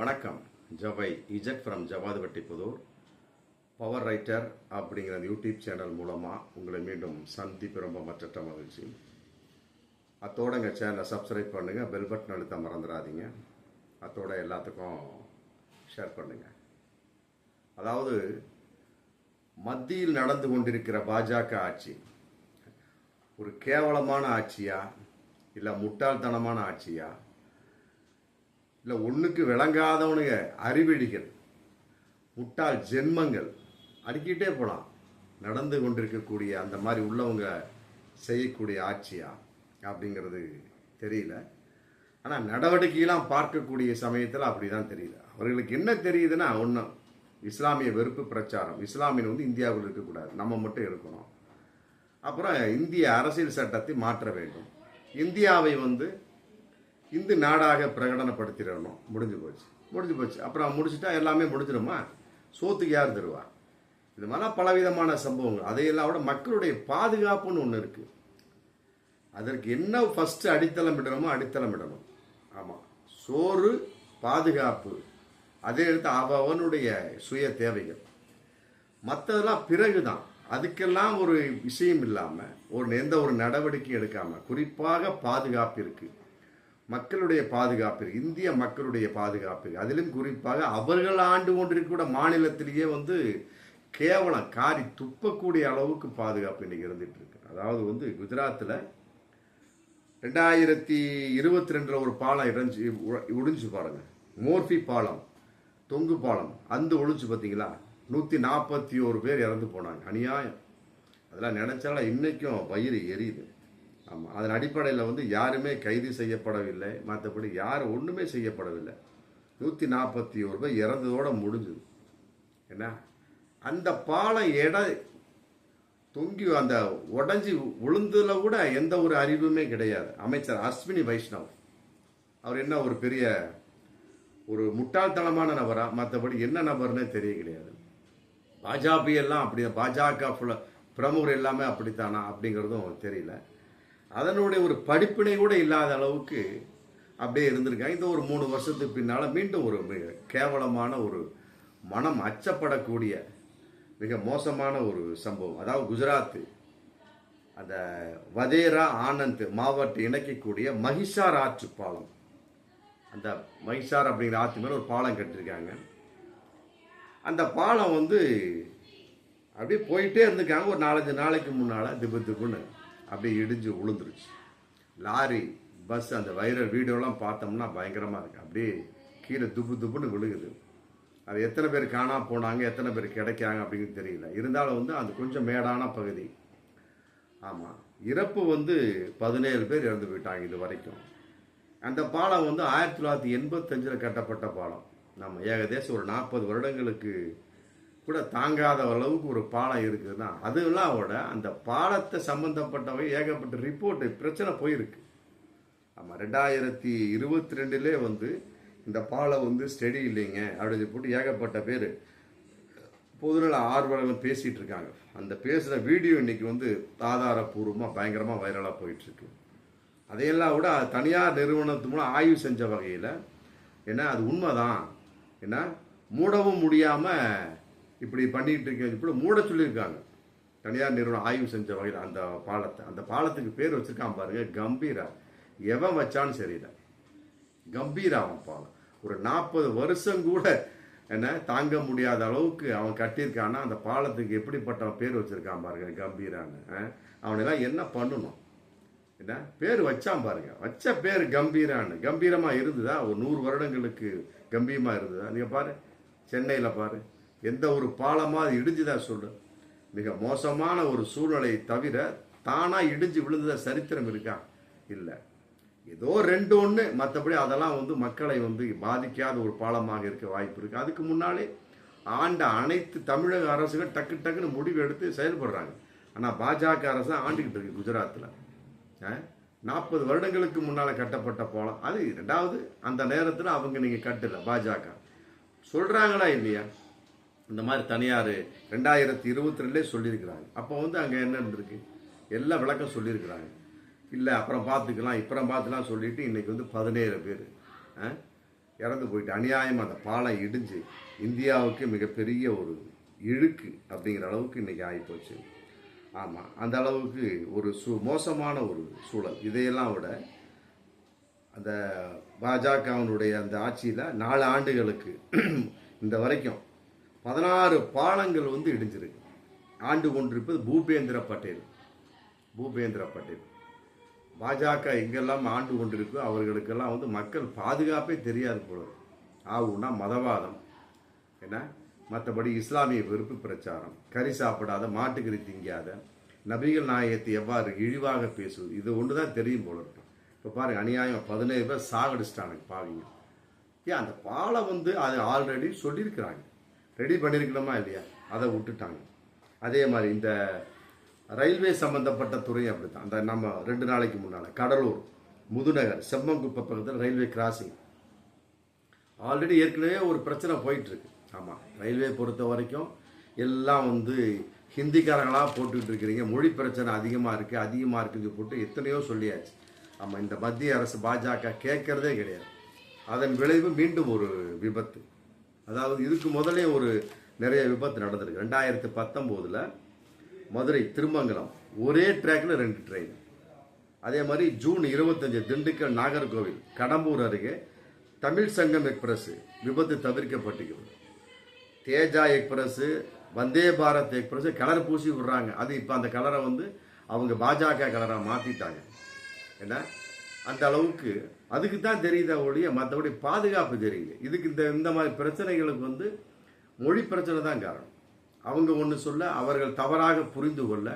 வணக்கம். ஜவை Z from Javadhupatti Pudur. Power writer அப்படிங்கிற அந்த யூடியூப் சேனல் மூலமாக உங்களை மீண்டும் சந்திப்பு ரொம்ப மற்றற்ற மகிழ்ச்சி. அத்தோட எங்கள் சேனலை சப்ஸ்கிரைப் பண்ணுங்கள் பெல் பட்டன் அழுத்த மறந்துடாதீங்க. அத்தோட எல்லாத்துக்கும் ஷேர் பண்ணுங்கள் அதாவது மத்தியில் நடந்து கொண்டிருக்கிற பாஜக ஆட்சி ஒரு கேவலமான ஆட்சியா இல்லை முட்டாள்தனமான ஆட்சியா இல்லை ஒன்றுக்கு விளங்காதவனுங்க அறிவெடிகள் முட்டாள் ஜென்மங்கள் அடுக்கிட்டே போகலாம் நடந்து கொண்டிருக்கக்கூடிய அந்த மாதிரி உள்ளவங்க செய்யக்கூடிய ஆட்சியா அப்படிங்கிறது தெரியல. ஆனால் நடவடிக்கையெல்லாம் பார்க்கக்கூடிய சமயத்தில் அப்படி தான் தெரியல. அவர்களுக்கு என்ன தெரியுதுன்னா ஒன்றும் இஸ்லாமிய வெறுப்பு பிரச்சாரம். இஸ்லாமியன் வந்து இந்தியாவில் இருக்கக்கூடாது. நம்ம மட்டும் இருக்கணும். அப்புறம் இந்திய அரசியல் சட்டத்தை மாற்ற வேண்டும். இந்தியாவை வந்து இந்து நாடாக பிரகடனப்படுத்திடணும். முடிஞ்சு போச்சு. முடிஞ்சு போச்சு. அப்புறம் முடிச்சுட்டா எல்லாமே முடிஞ்சிடுமா? சோத்துக்கு யார் தருவா? இது மாதிரிலாம் பலவிதமான சம்பவங்கள். அதையெல்லாம் விட மக்களுடைய பாதுகாப்புன்னு ஒன்று இருக்குது அதற்கு என்ன ஃபஸ்ட்டு அடித்தளம் இடணுமோ அடித்தளம் இடணும். ஆமாம் சோறு பாதுகாப்பு. அதே எடுத்து அவனுடைய சுய தேவைகள். மற்றதெல்லாம் பிறகு தான் அதுக்கெல்லாம் ஒரு விஷயம் இல்லாமல் ஒரு எந்த ஒரு நடவடிக்கை எடுக்காமல் குறிப்பாக பாதுகாப்பிற்கு மக்களுடைய பாதுகாப்பு இந்திய மக்களுடைய பாதுகாப்பு அதிலும் குறிப்பாக அவர்கள் ஆண்டு கொண்டிருக்கூட மாநிலத்திலேயே வந்து கேவலம் காரி துப்பக்கூடிய அளவுக்கு பாதுகாப்பு இன்னைக்கு இருந்துட்டு இருக்கு. அதாவது வந்து குஜராத்தில் ரெண்டாயிரத்தி இருபத்தி ரெண்டில் ஒரு பாலம் இடைஞ்சு ஒழிஞ்சு பாருங்கள் மோர்பி பாலம் தொங்கு பாலம் அந்த ஒழிஞ்சு பார்த்தீங்களா நூற்றி நாற்பத்தி ஒரு பேர் இறந்து போனாங்க. அநியாயம். அதெல்லாம் நினச்சாலும் இன்றைக்கும் வயிறு எரியுது. ஆமாம் அதன் அடிப்படையில் வந்து யாருமே கைது செய்யப்படவில்லை. மற்றபடி யாரும் ஒன்றுமே செய்யப்படவில்லை. நூற்றி நாற்பத்தி ஒரு ரூபாய் இறந்ததோடு முடிஞ்சுது. என்ன? அந்த பாலம் எடை தொங்கி அந்த உடஞ்சி விழுந்ததுல கூட எந்த ஒரு அறிவுமே கிடையாது. அமைச்சர் அஸ்வினி வைஷ்ணவ். அவர் என்ன ஒரு பெரிய ஒரு முட்டாள்தனமான நபரா? மற்றபடி என்ன நபர்னே தெரிய கிடையாது. பாஜக எல்லாம் அப்படி பாஜக பிரமுகர் எல்லாமே அப்படித்தானா? அப்படிங்கிறதும் தெரியல. அதனுடைய ஒரு படிப்பினை கூட இல்லாத அளவுக்கு அப்படியே இருந்திருக்காங்க. இந்த ஒரு மூணு வருஷத்துக்கு பின்னால் மீண்டும் ஒரு மிக கேவலமான ஒரு மனம் அச்சப்படக்கூடிய மிக மோசமான ஒரு சம்பவம். அதாவது குஜராத்து அந்த வதேரா ஆனந்த் மாவட்டம் இணைக்கக்கூடிய மகிஷார் ஆற்று பாலம். அந்த மகிஷார் அப்படிங்கிற ஆற்று மேலே ஒரு பாலம் கட்டிருக்காங்க அந்த பாலம் வந்து அப்படியே போயிட்டே இருந்திருக்காங்க. ஒரு நாலஞ்சு நாளைக்கு முன்னால் திபு திபுன்னு. அப்படியே இடிஞ்சு விழுந்துருச்சு லாரி பஸ் அந்த வைரல் வீடியோலாம் பார்த்தோம்னா பயங்கரமாக இருக்குது அப்படியே கீழே துப்பு துப்புன்னு விழுகுது. அது எத்தனை பேர் காணாம போனாங்க எத்தனை பேர் கிடைக்காங்க அப்படின்னு தெரியல. இருந்தாலும் வந்து அது கொஞ்சம் மேடான பகுதி. ஆமாம் இறப்பு வந்து பதினேழு பேர் இறந்து போயிட்டாங்க இது வரைக்கும். அந்த பாலம் வந்து ஆயிரத்தி தொள்ளாயிரத்தி எண்பத்தஞ்சில் கட்டப்பட்ட பாலம். நம்ம ஏகதேசம் ஒரு நாற்பது வருடங்களுக்கு கூட தாங்காத அளவுக்கு ஒரு பாலம் இருக்குதுன்னா அதெல்லாம் விட அந்த பாலத்தை சம்மந்தப்பட்டவை ஏகப்பட்ட ரிப்போர்ட்டு பிரச்சனை போயிருக்கு. ஆமாம் ரெண்டாயிரத்தி இருபத்தி ரெண்டுலே வந்து இந்த பாலம் வந்து ஸ்டெடி இல்லைங்க அப்படின்னு போட்டு ஏகப்பட்ட பேர் பொதுநல ஆர்வலர்கள் பேசிகிட்டு இருக்காங்க அந்த பேசுகிற வீடியோ இன்னைக்கு வந்து ஆதாரப்பூர்வமாக பயங்கரமாக வைரலாக போயிட்டுருக்கு. அதையெல்லாம் விட தனியார் நிறுவனத்து மூலம் ஆய்வு செஞ்ச வகையில் ஏன்னா அது உண்மைதான். ஏன்னா மூடவும் முடியாமல் இப்படி பண்ணிக்கிட்டு இருக்க இப்படி மூட சொல்லியிருக்காங்க. தனியார் நிறுவனம் ஆய்வு செஞ்ச வகையில் அந்த பாலத்தை அந்த பாலத்துக்கு பேர் வச்சிருக்கான் பாருங்க கம்பீரா. எவன் வச்சான்னு சரியில்லை கம்பீரா அவன் பாலம். ஒரு நாற்பது வருஷம் கூட என்ன தாங்க முடியாத அளவுக்கு அவன் கட்டியிருக்கான்னா அந்த பாலத்துக்கு எப்படிப்பட்ட பேர் வச்சுருக்கான் பாருங்க கம்பீரான்னு. அவனெல்லாம் என்ன பண்ணணும்? என்ன? பேர் வச்சான் பாருங்க. வச்ச பேர் கம்பீரான்னு. கம்பீரமாக இருந்ததா? ஒரு நூறு வருடங்களுக்கு கம்பீரமாக இருந்ததா? நீங்கள் பாரு. சென்னையில் பாரு. எந்த ஒரு பாலமாக அது இடிஞ்சுதா சொல்லு மிக மோசமான ஒரு சூழ்நிலை தவிர தானாக இடிஞ்சு விழுந்ததா சரித்திரம் இருக்கா? இல்லை. ஏதோ ரெண்டு ஒன்று மற்றபடி அதெல்லாம் வந்து மக்களை வந்து பாதிக்காத ஒரு பாலமாக இருக்க வாய்ப்பு இருக்குது அதுக்கு முன்னாலே ஆண்ட அனைத்து தமிழக அரசுகள் டக்கு டக்குன்னு முடிவு எடுத்து செயல்படுறாங்க. ஆனால் பாஜக அரசு ஆண்டுக்கிட்டு ஆண்டுகிட்டு இருக்கு குஜராத்தில் நாற்பது வருடங்களுக்கு முன்னால் கட்டப்பட்ட பாலம். அது ரெண்டாவது அந்த நேரத்தில் அவங்க நீங்கள் கட்டலை பாஜக. சொல்கிறாங்களா இல்லையா? இந்த மாதிரி தனியார் ரெண்டாயிரத்தி இருபத்தி ரெண்டுலே சொல்லியிருக்கிறாங்க. அப்போ வந்து அங்கே என்ன இருந்திருக்கு? எல்லா விளக்கம் சொல்லியிருக்கிறாங்க. இல்லை அப்புறம் பார்த்துக்கலாம் இப்புறம் பார்த்துக்கலாம் சொல்லிவிட்டு இன்னைக்கு வந்து பதினேழு பேர் இறந்து போயிட்டு அநியாயமாக அந்த பாலம் இடிஞ்சு இந்தியாவுக்கு மிகப்பெரிய ஒரு இழுக்கு அப்படிங்கிற அளவுக்கு இன்றைக்கி ஆகிப்போச்சு ஆமாம் அந்த அளவுக்கு ஒரு சு மோசமான ஒரு சூழல். இதையெல்லாம் விட அந்த பாஜகவினுடைய அந்த ஆட்சியில் நாலு ஆண்டுகளுக்கு இந்த வரைக்கும் பதினாறு பாலங்கள் வந்து இடிஞ்சிருக்கு. ஆண்டு கொண்டிருப்பது பூபேந்திர பட்டேல். பூபேந்திர பட்டேல். பாஜக எங்கெல்லாம் ஆண்டு கொண்டிருக்கோ அவர்களுக்கெல்லாம் வந்து மக்கள் பாதுகாப்பே தெரியாது போல ஆகும்னா ஆகுன்னா மதவாதம். என்ன? மற்றபடி இஸ்லாமிய வெறுப்பு பிரச்சாரம். கறி சாப்பிடாத மாட்டுக்கறி திங்காத நபிகள் நாயகத்தை எவ்வாறு இழிவாக பேசுவது இது ஒன்று தான் தெரியும் போல இருக்கும் இப்போ பாருங்க அநியாயம். பதினேழு பேர் சாகடிச்சிட்டானுங்க பாவிங்க. ஏன் அந்த பாலம் வந்து அது ஆல்ரெடி சொல்லியிருக்கிறாங்க. ரெடி பண்ணியிருக்கணுமா இல்லையா? அதை விட்டுட்டாங்க. அதே மாதிரி இந்த ரயில்வே சம்பந்தப்பட்ட துறை அப்படித்தான். அந்த நம்ம ரெண்டு நாளைக்கு முன்னால் கடலூர் முதுநகர் செம்மங்குப்பை பக்கத்தில் ரயில்வே கிராசிங் ஆல்ரெடி ஏற்கனவே ஒரு பிரச்சனை போயிட்டுருக்கு. ஆமாம் ரயில்வே பொறுத்த வரைக்கும் எல்லாம் வந்து ஹிந்திக்காரங்களாக போட்டுக்கிட்டு இருக்கிறீங்க. மொழி பிரச்சனை அதிகமாக இருக்குது அதிகமாக இருக்குன்னு போட்டு எத்தனையோ சொல்லியாச்சு. ஆமாம் இந்த மத்திய அரசு பாஜக கேட்கறதே கிடையாது. அதன் விளைவு மீண்டும் ஒரு விபத்து. அதாவது இதுக்கு முதலே ஒரு நிறைய விபத்து நடந்திருக்கு. ரெண்டாயிரத்து பத்தொம்போதில் மதுரை திருமங்கலம் ஒரே ட்ராக்ல ரெண்டு ட்ரெயின் அதே மாதிரி ஜூன் இருபத்தஞ்சு திண்டுக்கல் நாகர்கோவில் கடம்பூர் அருகே தமிழ் சங்கம் எக்ஸ்பிரஸ் விபத்து தவிர்க்கப்பட்டுக்கிறது Teja express Vande Bharat express colour பூசி விடுறாங்க. அது இப்போ அந்த கலரை வந்து அவங்க பாஜக கலராக மாற்றிட்டாங்க ஏன்னா அந்த அளவுக்கு அதுக்கு தான் தெரியுதா ஒழிய மற்றபடி பாதுகாப்பு தெரியுது. இதுக்கு இந்த இந்த மாதிரி பிரச்சனைகளுக்கு வந்து மொழி பிரச்சனை தான் காரணம். அவங்க ஒன்று சொல்ல அவர்கள் தவறாக புரிந்து கொள்ள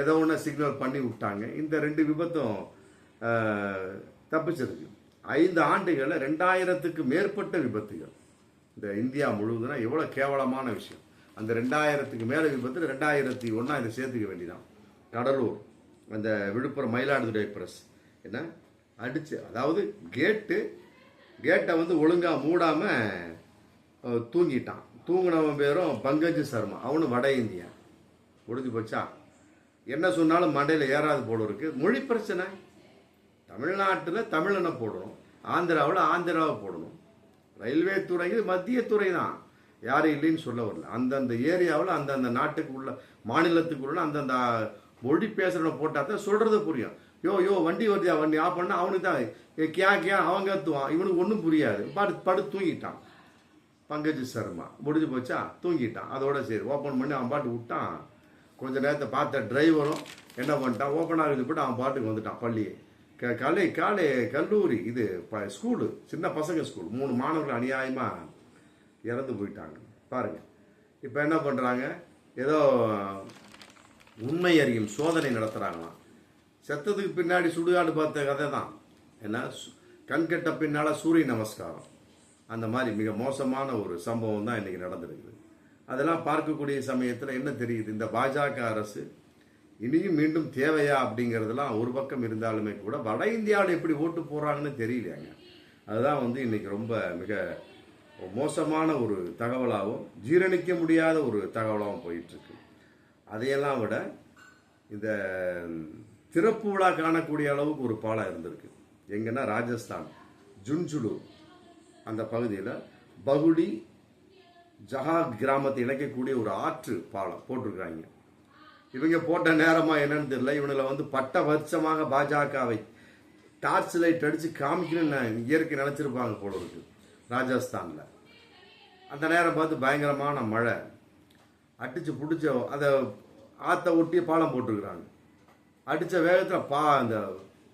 ஏதோ ஒன்று சிக்னல் பண்ணி விட்டாங்க. இந்த ரெண்டு விபத்தும் தப்பிச்சிருக்கு. ஐந்து ஆண்டுகளில் ரெண்டாயிரத்துக்கு மேற்பட்ட விபத்துகள். இந்த இந்தியா முழுவதுனா எவ்வளோ கேவலமான விஷயம். அந்த ரெண்டாயிரத்துக்கு மேலே விபத்தில் ரெண்டாயிரத்தி ஒன்றா இதை சேர்த்துக்க வேண்டியதான் கடலூர் அந்த விழுப்புரம் மயிலாடுதுறை பிரஸ் என்ன? அடிச்சு அதாவது கேட்டு கேட்டை வந்து ஒழுங்காக மூடாமல் தூங்கிட்டான். தூங்கினவன் பேரும் பங்கஜ் சர்மா. அவனு வட இந்தியன். முடிஞ்சு போச்சா? என்ன சொன்னாலும் மண்டையில் ஏறாது போல இருக்கு. மொழி பிரச்சனை. தமிழ்நாட்டில் தமிழனை போடணும். ஆந்திராவில் ஆந்திராவை போடணும். ரயில்வே துறை இது மத்திய துறை தான். யாரும் இல்லைன்னு சொல்ல வரல. அந்தந்த ஏரியாவில் அந்தந்த நாட்டுக்கு உள்ள மாநிலத்துக்கு உள்ள அந்தந்த மொழி பேசுகிறவனை போட்டால் தான் சொல்கிறது புரியும். யோ யோ வண்டி வருதியா வண்டி ஆஃப் பண்ண அவனுக்கு தான். கியா கியா அவன் கத்துவான். இவனுக்கு ஒன்றும் புரியாது. படு படுத்து தூங்கிட்டான். பங்கஜ் சர்மா. முடிஞ்சு போச்சா? தூங்கிட்டான். அதோட சரி. ஓப்பன் பண்ணி அவன் பாட்டு விட்டான். கொஞ்ச நேரத்தை பார்த்த டிரைவரும் என்ன பண்ணிட்டான்? ஓப்பன் ஆகுது போட்டு அவன் பாட்டுக்கு வந்துட்டான் பள்ளியே. க கலை காலை கல்லூரி. இது ப ஸ்கூலு. சின்ன பசங்க ஸ்கூல். மூணு மாணவர்கள் அநியாயமாக இறந்து போயிட்டாங்க. பாருங்கள் இப்போ என்ன பண்ணுறாங்க ஏதோ உண்மை அறியும் சோதனை நடத்துகிறாங்களாம் செத்ததுக்கு பின்னாடி சுடுகாடு பார்த்த கதை தான் ஏன்னா சு- கண்கெட்ட பின்னால் சூரிய நமஸ்காரம். அந்த மாதிரி மிக மோசமான ஒரு சம்பவம் தான் இன்றைக்கி நடந்திருக்குது. அதெல்லாம் பார்க்கக்கூடிய சமயத்தில் என்ன தெரியுது? இந்த பாஜக அரசு இனியும் மீண்டும் தேவையா அப்படிங்கிறதெல்லாம் ஒரு பக்கம் இருந்தாலுமே கூட வட இந்தியாவில் எப்படி ஓட்டு போகிறாங்கன்னு தெரியலையாங்க. அதுதான் வந்து இன்றைக்கி ரொம்ப மிக மோசமான ஒரு தகவலாகவும் ஜீரணிக்க முடியாத ஒரு தகவலாகவும் போயிட்டுருக்கு அதையெல்லாம் விட இந்த திறப்பு விழா காணக்கூடிய அளவுக்கு ஒரு பாலம் இருந்திருக்கு. எங்கன்னா ராஜஸ்தான் ஜுன்ஜுலு அந்த பகுதியில் பகுடி ஜஹா கிராமத்தை இணைக்கக்கூடிய ஒரு ஆற்று பாலம் போட்டிருக்காங்க. இவங்க போட்ட நேரமாக என்னன்னு தெரியல. இவனில் வந்து பட்ட வருஷமாக பாஜகவை டார்ச் லைட் அடித்து காமிக்கணும்னு இயற்கை நினச்சிருப்பாங்க போல இருக்கு ராஜஸ்தானில். அந்த நேரம் பார்த்து பயங்கரமான மழை. அடித்து பிடிச்ச அதை ஆற்ற ஒட்டி பாலம் போட்டிருக்கிறாங்க. அடித்த வேகத்தில் பா அந்த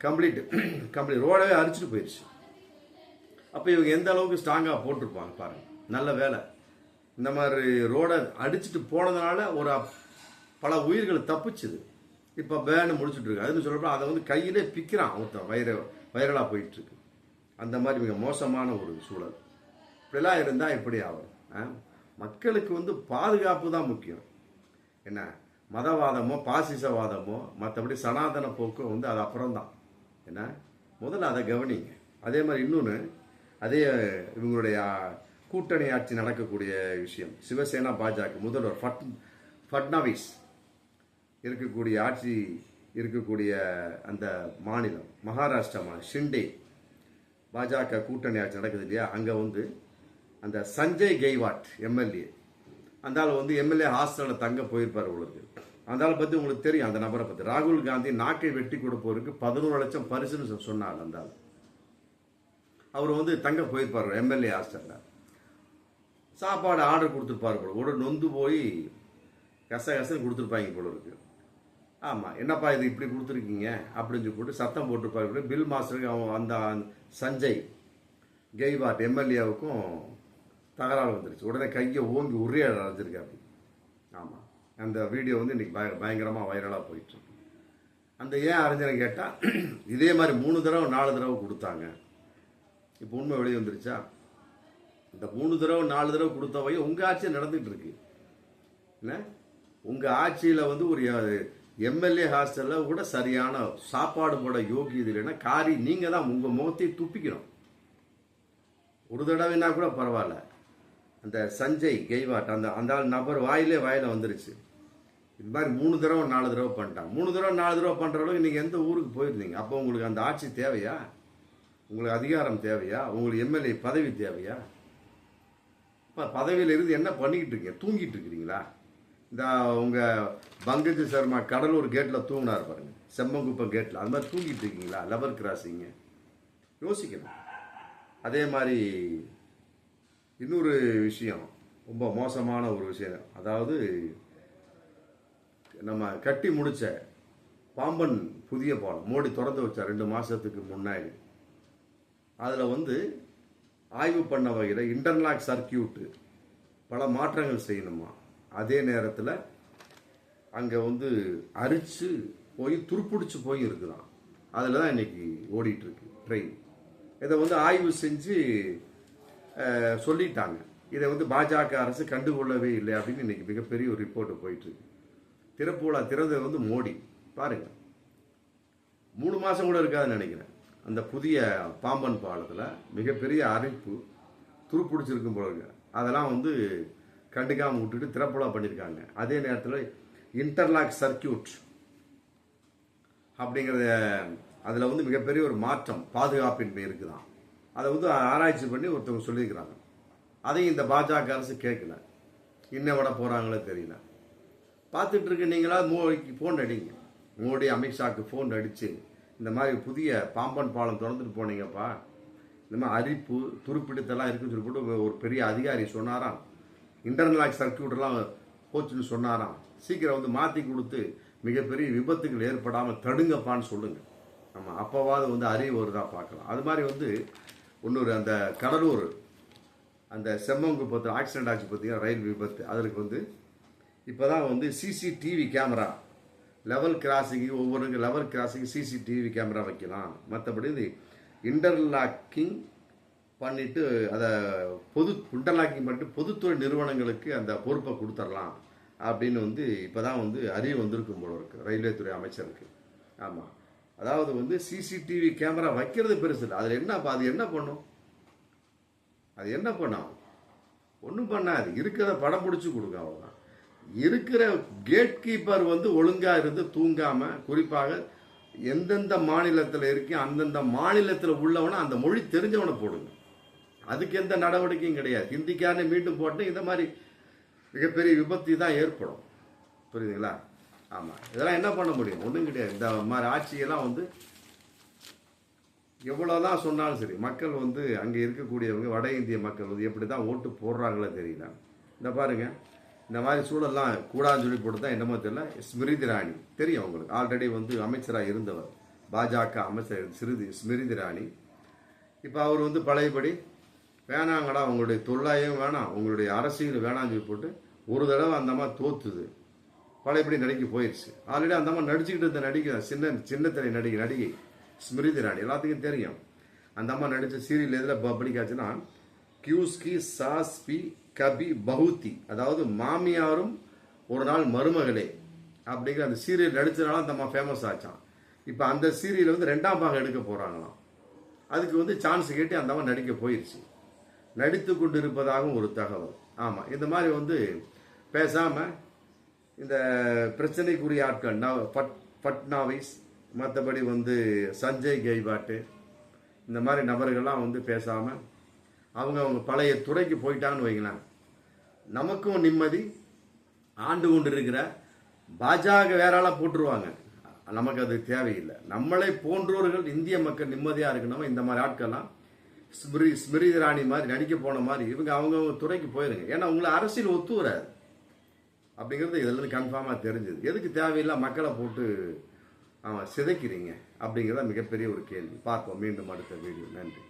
கம்ப்ளீட் கம்ப்ளீட் ரோடவே அரிச்சிட்டு போயிடுச்சு அப்போ இவங்க எந்த அளவுக்கு ஸ்ட்ராங்காக போட்டிருப்பாங்க பாருங்க. நல்ல வேலை. இந்த மாதிரி ரோடை அடிச்சிட்டு போனதுனால ஒரு பல உயிர்கள் தப்பிச்சுது. இப்போ பேனு முடிச்சுட்டு இருக்கு. அதுன்னு சொல்லப்போ அதை வந்து கையிலே பிக்கிறான் ஒருத்தன் வைர வைரலாக போயிட்டு இருக்கு அந்த மாதிரி மிக மோசமான ஒரு சூழல். இப்படிலாம் இருந்தால் எப்படி ஆகும். ஆ? மக்களுக்கு வந்து பாதுகாப்பு தான் முக்கியம். என்ன? மதவாதமோ பாசிசவாதமோ மற்றபடி சனாதன போக்கு வந்து அது அப்புறம்தான். என்ன? முதல்ல அதை கவனிங்க. அதே மாதிரி இன்னொன்று அதே இவங்களுடைய கூட்டணி ஆட்சி நடக்கக்கூடிய விஷயம். சிவசேனா பாஜக முதல்வர் ஃபட் ஃபட்னாவிஸ் இருக்கக்கூடிய ஆட்சி இருக்கக்கூடிய அந்த மாநிலம் மகாராஷ்டிரா மாநிலம் ஷிண்டே. பாஜக கூட்டணி ஆட்சி நடக்குது இல்லையா? அங்கே வந்து அந்த சஞ்சய் கெய்வாட் எம்எல்ஏ அந்த ஆள் வந்து எம்எல்ஏ ஹாஸ்டலில் தங்க போயிருப்பார் உங்களுக்கு. அந்த ஆள் பற்றி உங்களுக்கு தெரியும் அந்த நபரை பற்றி ராகுல் காந்தி நாக்கை வெட்டி கொடுப்பவருக்கு பதினோரு லட்சம் பரிசுன்னு சொ- சொன்னார் அந்த ஆள் அவர் வந்து தங்க போயிருப்பார் எம்எல்ஏ ஹாஸ்டலில். சாப்பாடு ஆர்டர் கொடுத்துருப்பாரு போல. உடனே நொந்து போய் கச கசன்னு கொடுத்துருப்பாங்க போல இருக்கு. ஆமாம் என்னப்பா இது இப்படி கொடுத்துருக்கீங்க? அப்படின்னு சொல்லி போட்டு சத்தம் போட்டுருப்பாரு பில். மாஸ்டருக்கு அவன் அந்த சஞ்சய் கெய்வாட் எம்எல்ஏவுக்கும் தகராறு வந்துருச்சு. உடனே கையை ஓங்கி உரிய அரைஞ்சிருக்காரு ஆமாம் அந்த வீடியோ வந்து இன்னைக்கு பய பயங்கரமாக வைரலாக போயிட்டுருக்கு அந்த ஏன் அறிஞரை கேட்டால் இதே மாதிரி மூணு தடவை நாலு தடவை கொடுத்தாங்க. இப்போ உண்மை வெளியே வந்துருச்சா? இந்த மூணு தடவை நாலு தடவை கொடுத்தவை உங்கள் ஆட்சி நடந்துகிட்டு இருக்கு. என்ன? உங்கள் ஆட்சியில் வந்து ஒரு எம்எல்ஏ ஹாஸ்டலில் கூட சரியான சாப்பாடு போட யோகியது இல்லைன்னா காரி நீங்கள் தான் உங்கள் முகத்தை துப்பிக்கணும். ஒரு தடவைனா கூட பரவாயில்ல. அந்த சஞ்சய் கெய்வாட் அந்த அந்த ஆள் நபர் வாயிலே வாயில வந்துருச்சு. இது மாதிரி மூணு தடவை நாலு தடவை பண்ணிட்டான். மூணு தடவை நாலு தடவை பண்ணுற அளவுக்கு நீங்கள் எந்த ஊருக்கு போயிருந்தீங்க? அப்போ உங்களுக்கு அந்த ஆட்சி தேவையா? உங்களுக்கு அதிகாரம் தேவையா? உங்களுக்கு எம்எல்ஏ பதவி தேவையா? இப்போ பதவியில் இருந்து என்ன பண்ணிக்கிட்டு இருக்கீங்க? தூங்கிட்டு இருக்கிறீங்களா? இந்த உங்கள் பங்கஜ சர்மா கடலூர் கேட்டில் தூங்கினார் பாருங்க. செம்மங்குப்பம் கேட்டில் அது மாதிரி தூங்கிட்டு இருக்கீங்களா? லெவர் கிராசிங்க யோசிக்கணும். அதே மாதிரி இன்னொரு விஷயம் ரொம்ப மோசமான ஒரு விஷயம். அதாவது நம்ம கட்டி முடித்த பாம்பன் புதிய பாலம் மோடி திறந்து வச்சார் ரெண்டு மாதத்துக்கு முன்னாடி அதில் வந்து ஆய்வு பண்ண வகையில் இன்டர்லாக் சர்க்கியூட்டு பல மாற்றங்கள் செய்யணுமா? அதே நேரத்தில் அங்கே வந்து அரிச்சு போய் துருப்பிடிச்சு போய் இருக்குதான். அதில் தான் இன்றைக்கி ஓடிட்டுருக்கு ட்ரெயின் இதை வந்து ஆய்வு செஞ்சு சொல்லிட்டாங்க. இதை வந்து பாஜக அரசு கண்டுகொள்ளவே இல்லை அப்படின்னு இன்னைக்கு மிகப்பெரிய ஒரு ரிப்போர்ட் போயிட்டுருக்கு திறப்புலா திறந்தது வந்து மோடி. பாருங்க. மூணு மாதம் கூட இருக்காதுன்னு நினைக்கிறேன். அந்த புதிய பாம்பன் பாலத்தில் மிகப்பெரிய அரிப்பு துருப்பிடிச்சிருக்கும் போல அதெல்லாம் வந்து கண்டுக்காமல் விட்டுட்டு திறப்புலா பண்ணியிருக்காங்க அதே நேரத்தில் இன்டர்லாக் சர்க்கியூட் அப்படிங்கிறத அதில் வந்து மிகப்பெரிய ஒரு மாற்றம் பாதுகாப்பின்மை இருக்குதான். அதை வந்து ஆராய்ச்சி பண்ணி ஒருத்தவங்க சொல்லியிருக்கிறாங்க. அதையும் இந்த பாஜக அரசு கேட்கல. என்ன விட போகிறாங்களோ தெரியல. பார்த்துட்டு இருக்க நீங்களா மோடிக்கு ஃபோன் அடிங்க. மோடி அமித்ஷாக்கு ஃபோன் அடித்து இந்த மாதிரி புதிய பாம்பன் பாலம் திறந்துட்டு போனீங்கப்பா. இந்த மாதிரி அரிப்பு துருப்பிடித்தெல்லாம் இருக்குன்னு சொல்லிட்டு ஒரு பெரிய அதிகாரி சொன்னாராம். இன்டர்னலாக் சர்க்கியூட்லாம் போச்சுன்னு சொன்னாராம். சீக்கிரம் வந்து மாற்றி கொடுத்து மிகப்பெரிய விபத்துகள் ஏற்படாமல் தடுங்கப்பான்னு சொல்லுங்கள் ஆமாம் அப்போவாது வந்து அறிவு வருதா பார்க்கலாம். அது மாதிரி வந்து இன்னொரு அந்த கடலூர் அந்த செம்மங்குப்பத்தில் ஆக்சிடென்ட் ஆச்சு பார்த்தீங்கன்னா ரயில் விபத்து. அதற்கு வந்து இப்போ தான் வந்து சிசிடிவி கேமரா லெவல் கிராசிங் ஒவ்வொரு லெவல் கிராசிங் சிசிடிவி கேமரா வைக்கலாம். மற்றபடி இந்த இன்டர்லாக்கிங் பண்ணிட்டு அதை பொது இன்டர்லாக்கிங் பண்ணிட்டு பொதுத்துறை நிறுவனங்களுக்கு அந்த பொறுப்பை கொடுத்துடலாம் அப்படின்னு வந்து இப்போ தான் வந்து அறிவு வந்திருக்கும் போல இருக்கு ரயில்வே துறை அமைச்சருக்கு. ஆமாம் அதாவது வந்து சிசிடிவி கேமரா வைக்கிறது பெருசு இல்லை. அதில் என்ன அது என்ன பண்ணும்? அது என்ன பண்ணும் ஒன்றும் பண்ணாது. இருக்கிறத படம் பிடிச்சி கொடுங்க அவ்வளோதான் இருக்கிற கேட் கீப்பர் வந்து ஒழுங்காக இருந்து தூங்காமல் குறிப்பாக எந்தெந்த மாநிலத்தில் இருக்கே அந்தந்த மாநிலத்தில் உள்ளவனை அந்த மொழி தெரிஞ்சவனை போடுங்க. அதுக்கு எந்த நடவடிக்கையும் கிடையாது. ஹிந்திக்காரனை மீண்டும் போட்டு இந்த மாதிரி மிகப்பெரிய விபத்து தான் ஏற்படும். புரியுதுங்களா? ஆமாம் இதெல்லாம் என்ன பண்ண முடியும்? ஒன்றும் கிடையாது. இந்த மாதிரி ஆட்சியெல்லாம் வந்து எவ்வளோதான் சொன்னாலும் சரி மக்கள் வந்து அங்கே இருக்கக்கூடியவங்க வட இந்திய மக்கள் வந்து எப்படி தான் ஓட்டு போடுறாங்களோ தெரியல. இந்த பாருங்க இந்த மாதிரி சூழல்லாம் கூடாதுன்னு சொல்லி போட்டு தான் என்னமோ தெரியல ஸ்மிருதி ராணி தெரியும் அவங்களுக்கு ஆல்ரெடி வந்து அமைச்சராக இருந்தவர். பாஜக அமைச்சர் ஸ்மிருதி ஸ்மிருதி ராணி இப்போ அவர் வந்து பழையபடி வேணாங்கடா உங்களுடைய தொல்லாயம் வேணாம் உங்களுடைய அரசியல் வேணாம்னு சொல்லி போட்டு ஒரு தடவை அந்த மாதிரி தோத்துது. பழையபடி நடிக்க போயிடுச்சு ஆல்ரெடி அந்த அம்மா நடிச்சுக்கிட்டு இருந்த நடிகை சின்ன சின்ன சின்னத்திரை நடிகை நடிகை ஸ்மிருதி இராணி எல்லாத்துக்கும் தெரியும். அந்த அம்மா நடித்த சீரியல் எதில் பப்ளிக்காச்சுன்னா கியூஸ்கி சாஸ்பி கபி பகுத்தி அதாவது மாமியாரும் ஒரு நாள் மருமகளே அப்படிங்கிற அந்த சீரியல் நடிச்சதுனால அந்த அம்மா ஃபேமஸ் ஆச்சான் இப்போ அந்த சீரியல் வந்து ரெண்டாம் பாகம் எடுக்க போகிறாங்களாம் அதுக்கு வந்து சான்ஸ் கேட்டு அந்த அம்மா நடிக்க போயிடுச்சு நடித்து கொண்டு இருப்பதாகவும் ஒரு தகவல். ஆமாம் இந்த மாதிரி வந்து பேசாமல் இந்த பிரச்சனைக்குரிய ஆட்கள் நவ- பட் பட்னாவிஸ் மற்றபடி வந்து சஞ்சய் கெய்பாட்டு இந்த மாதிரி நபர்கள்லாம் வந்து பேசாமல் அவங்க அவங்க பழைய துறைக்கு போயிட்டாங்கன்னு வைங்களேன். நமக்கும் நிம்மதி ஆண்டு கொண்டு இருக்கிற பாஜக வேற போட்டுருவாங்க. நமக்கு அது தேவையில்லை. நம்மளை போன்றோர்கள் இந்திய மக்கள் நிம்மதியாக இருக்கணும்? இந்த மாதிரி ஆட்கள்லாம் ஸ்மிரி ஸ்மிருதி ராணி மாதிரி நடிக்க போன மாதிரி இவங்க அவங்கவுங்க துறைக்கு போயிருங்க. ஏன்னா உங்களை அரசியல் ஒத்து வராது. அப்படிங்கிறது இதில் கன்ஃபார்மாக தெரிஞ்சது. எதுக்கு தேவையில்லாம் மக்களை போட்டு அவன் சிதைக்கிறீங்க? அப்படிங்கிறத மிகப்பெரிய ஒரு கேள்வி. பார்ப்போம். மீண்டும் அடுத்த வீடியோ நன்றி.